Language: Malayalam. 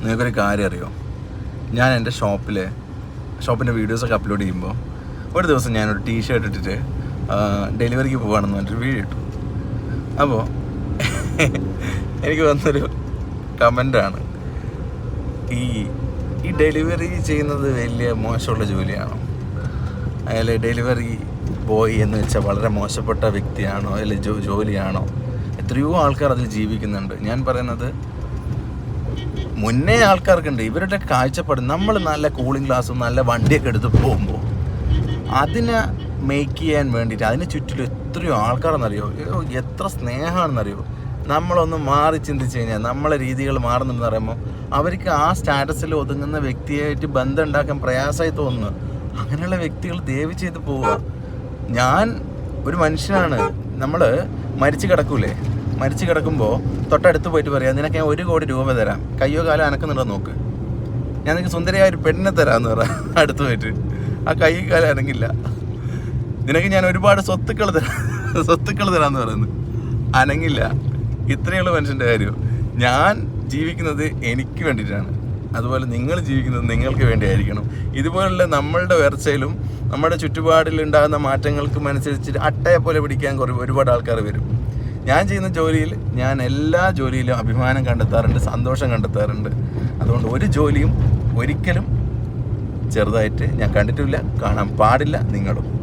നിങ്ങൾക്കൊരു കാര്യം അറിയോ? ഞാൻ എന്റെ ഷോപ്പിൽ ഷോപ്പിന്റെ വീഡിയോസൊക്കെ അപ്ലോഡ് ചെയ്യുമ്പോൾ ഒരു ദിവസം ഞാനൊരു ടീ ഷർട്ട് ഇട്ടിട്ട് ഡെലിവറിക്ക് പോകുകയാണെന്ന് പറഞ്ഞിട്ട് വീഡിയോ ഇട്ടു. അപ്പോൾ എനിക്ക് വന്നൊരു കമന്റാണ് ഈ ഈ ഡെലിവറി ചെയ്യുന്നത് വലിയ മോശമുള്ള ജോലിയാണോ? അയാൾ ഡെലിവറി ബോയ് എന്ന് വെച്ചാൽ വളരെ മോശപ്പെട്ട വ്യക്തിയാണോ? അല്ലെ ജോലിയാണോ? എത്രയോ ആൾക്കാർ അതിൽ ജീവിക്കുന്നുണ്ട്. ഞാൻ പറയുന്നത് മുന്നേ ആൾക്കാർക്കുണ്ട്. ഇവരുടെ കാഴ്ചപ്പാട് നമ്മൾ നല്ല കൂളിംഗ് ഗ്ലാസ്സും നല്ല വണ്ടിയൊക്കെ എടുത്ത് പോകുമ്പോൾ അതിനെ മേക്ക് ചെയ്യാൻ വേണ്ടിയിട്ട് അതിന് ചുറ്റിലും എത്രയോ ആൾക്കാരെന്നറിയോ? എത്ര സ്നേഹമാണെന്നറിയോ നമ്മളൊന്ന് മാറി ചിന്തിച്ച് കഴിഞ്ഞാൽ നമ്മളെ രീതികൾ മാറുന്നുണ്ടെന്ന് പറയുമ്പോൾ അവർക്ക് ആ സ്റ്റാറ്റസിൽ ഒതുങ്ങുന്ന വ്യക്തിയായിട്ട് ബന്ധം ഉണ്ടാക്കാൻ പ്രയാസമായി തോന്നുന്നു. അങ്ങനെയുള്ള വ്യക്തികൾ ദയവ് ചെയ്ത് പോവുക. ഞാൻ ഒരു മനുഷ്യനാണ്. നമ്മൾ മരിച്ചു കിടക്കൂലേ? മരിച്ചു കിടക്കുമ്പോൾ തൊട്ടടുത്ത് പോയിട്ട് പറയാം നിനക്ക് ഞാൻ ഒരു കോടി രൂപ തരാം. കയ്യോ കാലോ അനക്കുന്നുണ്ടോ നോക്ക്. ഞാൻ നിനക്ക് സുന്ദരിയായ ഒരു പെണ്ണിനെ തരാമെന്ന് പറ. അടുത്ത് പോയിട്ട്. ആ കൈ കാലം അനങ്ങില്ല. നിനക്ക് ഞാൻ ഒരുപാട് സ്വത്തുക്കൾ തരാം സ്വത്തുക്കൾ തരാമെന്ന് പറയുന്നു. അനങ്ങില്ല. ഇത്രയുള്ള മനുഷ്യന്റെ കാര്യം. ഞാൻ ജീവിക്കുന്നത് എനിക്ക് വേണ്ടിയിട്ടാണ്. അതുപോലെ നിങ്ങൾ ജീവിക്കുന്നത് നിങ്ങൾക്ക് വേണ്ടിയായിരിക്കണം. ഇതുപോലുള്ള നമ്മളുടെ ഉയർച്ചയിലും നമ്മുടെ ചുറ്റുപാടിലുണ്ടാകുന്ന മാറ്റങ്ങൾക്കും അനുസരിച്ച് അട്ടയെ പോലെ പിടിക്കാൻ കുറേ ഒരുപാട് ആൾക്കാർ വരും. ഞാൻ ചെയ്യുന്ന ജോലിയിൽ ഞാൻ എല്ലാ ജോലിയിലും അഭിമാനം കണ്ടെത്താറുണ്ട് സന്തോഷം കണ്ടെത്താറുണ്ട്. അതുകൊണ്ട് ഒരു ജോലിയും ഒരിക്കലും ചെറുതായിട്ട് ഞാൻ കണ്ടിട്ടില്ല കാണാൻ പാടില്ല നിങ്ങളും.